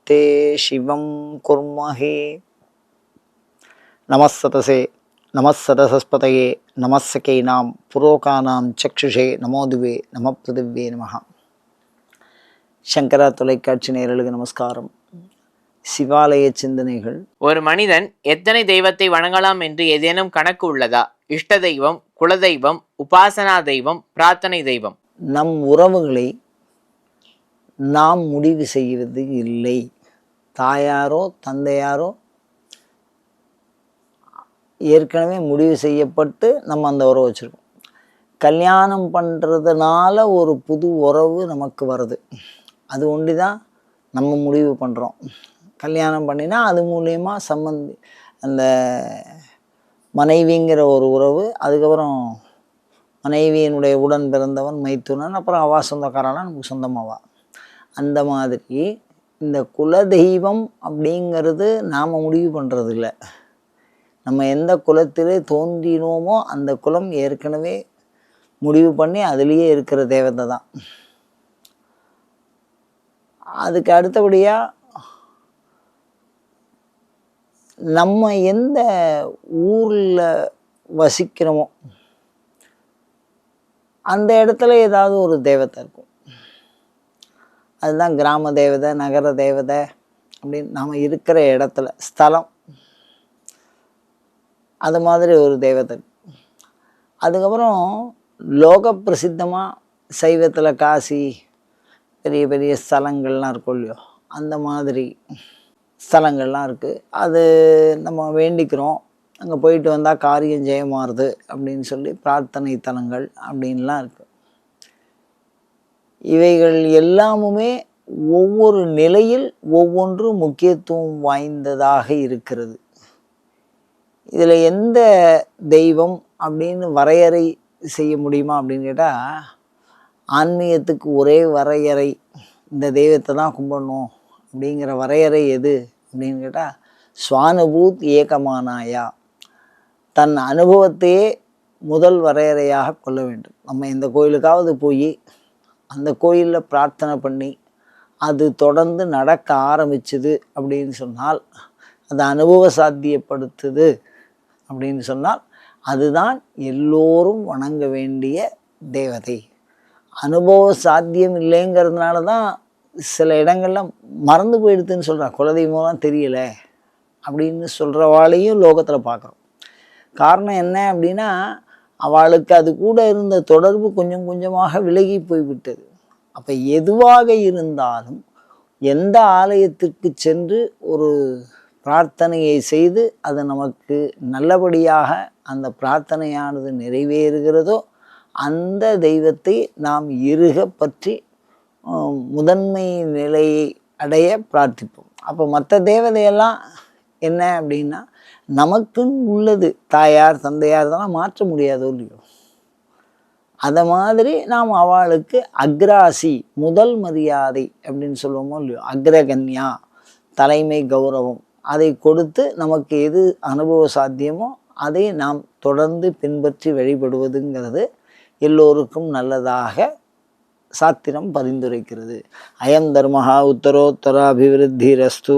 चित्ते शिवं कुर्महे நமஸ்ததசே நமஸ்ததசஸ்பதையே நமஸ்ஸகை நாம் புரோகானாம் சக்ஷுஷே நமோதுவே நம பிருதிவே நமஹ சங்கரா தொலைக்காட்சி நேயர்களுக்கு நமஸ்காரம் சிவாலய சிந்தனைகள் ஒரு மனிதன் எத்தனை தெய்வத்தை வணங்கலாம் என்று ஏதேனும் கணக்கு உள்ளதா இஷ்ட தெய்வம் குலதெய்வம் உபாசனா தெய்வம் பிரார்த்தனை தெய்வம் நம் உறவுகளை நாம் முடிவு செய்வது இல்லை தாயாரோ தந்தையாரோ ஏற்கனவே முடிவு செய்யப்பட்டு நம்ம அந்த உறவு வச்சுருக்கோம். கல்யாணம் பண்ணுறதுனால ஒரு புது உறவு நமக்கு வருது. அது ஒண்டி தான் நம்ம முடிவு பண்ணுறோம் கல்யாணம் பண்ணினா அது மூலயமா சம்மந்தி அந்த மனைவிங்கிற ஒரு உறவு அதுக்கப்புறம் மனைவியினுடைய உடன் பிறந்தவன் மைத்துனன் அப்புறம் அவா சொந்தக்காரனா நமக்கு சொந்தமாவா? அந்த மாதிரி இந்த குலதெய்வம் அப்படிங்கிறது நாம் முடிவு பண்ணுறதில்ல நம்ம எந்த குலத்திலே தோன்றினோமோ அந்த குலம் ஏற்கனவே முடிவு பண்ணி அதுலேயே இருக்கிற தேவதை தான். அதுக்கு அடுத்தபடியாக நம்ம எந்த ஊரில் வசிக்கிறோமோ அந்த இடத்துல ஏதாவது ஒரு தெய்வத்தை இருக்கும். அதுதான் கிராம தேவதை நகர தேவதை அப்படின்னு நாம் இருக்கிற இடத்துல ஸ்தலம். அது மாதிரி ஒரு தேவதை. அதுக்கப்புறம் லோக பிரசித்தமாக சைவத்தில் காசி பெரிய பெரிய ஸ்தலங்கள்லாம் இருக்கும் இல்லையோ அந்த மாதிரி ஸ்தலங்கள்லாம் இருக்குது அது நம்ம வேண்டிக்கிறோம். அங்கே போயிட்டு வந்தால் காரியம் ஜெயமாறுது அப்படின்னு சொல்லி பிரார்த்தனை தலங்கள் அப்படின்லாம் இருக்குது இவைகள் எல்லாமுமே ஒவ்வொரு நிலையில் ஒவ்வொன்று முக்கியத்துவம் வாய்ந்ததாக இருக்கிறது. இதில் எந்த தெய்வம் அப்படின்னு வரையறை செய்ய முடியுமா அப்படின்னு கேட்டால் ஆன்மீகத்துக்கு ஒரே வரையறை இந்த தெய்வத்தை தான் கும்பிடணும் அப்படிங்கிற வரையறை எது அப்படின்னு கேட்டால் சுவானுபூத் ஏகமானாயா. தன் அனுபவத்தையே முதல் வரையறையாக கொள்ள வேண்டும். நம்ம எந்த கோயிலுக்காவது போய் அந்த கோயிலில் பிரார்த்தனை பண்ணி அது தொடர்ந்து நடக்க ஆரம்பிச்சுது அப்படின்னு சொன்னால் அது அனுபவ சாத்தியப்படுத்துது அப்படின்னு சொன்னால் அதுதான் எல்லோரும் வணங்க வேண்டிய தேவதை. அனுபவ சாத்தியம் இல்லைங்கிறதுனால தான் சில இடங்கள்ல மறந்து போயிடுதுன்னு சொல்கிறான் குலதெய்வம்லாம் தெரியல அப்படின்னு சொல்கிறவாளையும் லோகத்தில் பார்க்குறோம் காரணம் என்ன அப்படின்னா அவளுக்கு அது கூட இருந்த தொடர்பு கொஞ்சம் கொஞ்சமாக விலகி போய்விட்டது. அப்போ எதுவாக இருந்தாலும் எந்த ஆலயத்திற்கு சென்று ஒரு பிரார்த்தனையை செய்து அது நமக்கு நல்லபடியாக அந்த பிரார்த்தனையானது நிறைவேறுகிறதோ அந்த தெய்வத்தை நாம் இருக பற்றி முதன்மை நிலையை அடைய பிரார்த்திப்போம். அப்போ மற்ற தேவதையெல்லாம் என்ன அப்படின்னா நமக்குன்னு உள்ளது தாயார் தந்தையார் இதெல்லாம் மாற்ற முடியாதோ இல்லையோ? அதை மாதிரி நாம் அவளுக்கு அக்ராசி முதல் மரியாதை அப்படின்னு சொல்லுவோமோ இல்லையோ? அக்ரகன்யா தலைமை கௌரவம். அதை கொடுத்து நமக்கு எது அனுபவ சாத்தியமோ அதை நாம் தொடர்ந்து பின்பற்றி வழிபடுவதுங்கிறது எல்லோருக்கும் நல்லதாக சாத்திரம் பரிந்துரைக்கிறது. அயம் தர்மஹா உத்தரோத்தர அபிவிருத்தி ரஸ்து